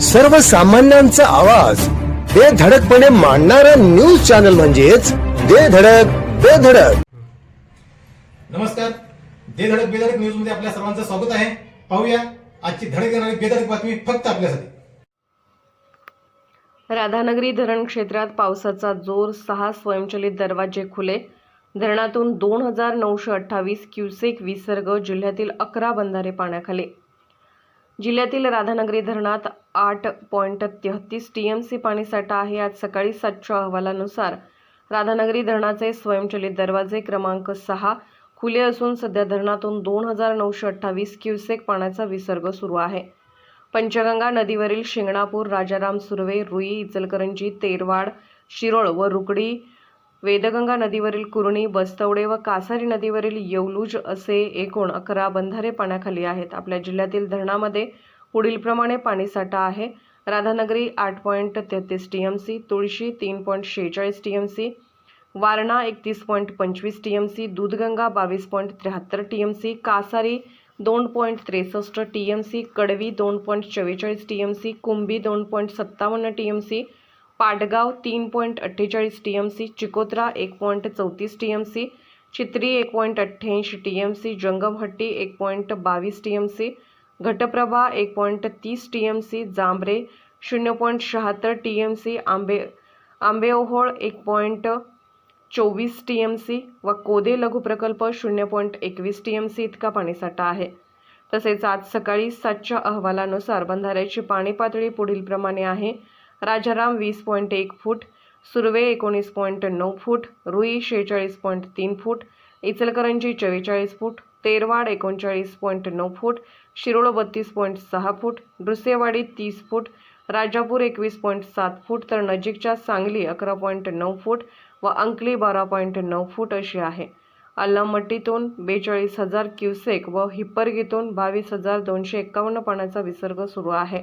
सर्वसामान्यांचा आवाज. बेधडकपणे मांडणारा न्यूज चॅनल म्हणजेच बेधडक बेधडक नमस्कार. दे धडक बेधडक न्यूजमध्ये आपल्या सर्वांचं स्वागत आहे. पाहूया आजची धडक देणारी बेधडक बातमी फक्त आपल्यासाठी. राधानगरी धरण क्षेत्रात पावसाचा जोर सहा स्वयंचलित दरवाजे खुले. धरणातून दोन हजार नऊशे अठ्ठावीस क्युसेक विसर्ग जिल्ह्यातील अकरा बंधारे पाण्याखाली. जिल्ह्यातील राधानगरी धरणात आठ पॉईंट तेहतीस टी एम सी पाणीसाठा आहे. आज सकाळी सातच्या अहवालानुसार राधानगरी धरणाचे स्वयंचलित दरवाजे क्रमांक सहा खुले असून सध्या धरणातून दोन हजार नऊशे अठ्ठावीस क्युसेक पाण्याचा विसर्ग सुरू आहे. पंचगंगा नदीवरील शिंगणापूर राजाराम सुर्वे रुई इचलकरंजी तेरवाड शिरोळ व रुकडी वेदगंगा नदीवरील कुरणी बस्तवडे व कासारी नदीवरील येवलूज असे एकूण अकरा बंधारे पाण्याखाली आहेत. आपल्या जिल्ह्यातील धरणामध्ये पुढीलप्रमाणे पाणीसाठा आहे. राधानगरी आठ पॉईंट तेहतीस टी एम सी तुळशी तीन पॉईंट शेहेचाळीस टी एम सी वारणा एकतीस पॉईंट पंचवीस टी एम सी दूधगंगा बावीस पॉईंट त्र्याहत्तर टी एम सी कासारी दोन पॉईंट त्रेसष्ट टी एम सी कडवी दोन पॉईंट चव्वेचाळीस टी एम सी कुंभी दोन पॉईंट सत्तावन्न टी एम सी पाटगाव तीन पॉईंट अठ्ठेचाळीस टी एम सी चिकोत्रा एक पॉईंट चौतीस टी एम सी चित्री एक पॉईंट अठ्ठ्याऐंशी टी एम सी जंगमहट्टी एक पॉईंट बावीस टी एम सी घटप्रभा एक पॉईंट तीस टी एम सी जांभरे शून्य पॉईंट शहात्तर टी एम सी आंबे आंबेओहोळ एक पॉईंट चोवीस टी एम सी व कोदे लघुप्रकल्प शून्य पॉईंट एकवीस टी एम सी इतका पाणीसाठा आहे. तसेच आज सकाळी सातच्या अहवालानुसार बंधाऱ्याची पाणी पातळी पुढीलप्रमाणे आहे. राजाराम वीस पॉईंट एक फूट सुर्वे एकोणीस पॉईंट नऊ फूट रुई शेहेचाळीस पॉईंट तीन फूट इचलकरंजी चव्वेचाळीस फूट तेरवाड एकोणचाळीस पॉईंट नऊ फूट शिरोळ बत्तीस पॉईंट सहा फूट नृसिंहवाडी तीस फूट राजापूर एकवीस पॉईंट सात फूट तर नजीकच्या सांगली अकरा पॉईंट नऊ फूट व अंकली बारा पॉईंट नऊ फूट अशी आहे. अल्लामट्टीतून बेचाळीस हजार क्युसेक व हिप्परगीतून बावीस हजार दोनशे एक्कावन्न पाण्याचा विसर्ग सुरू आहे.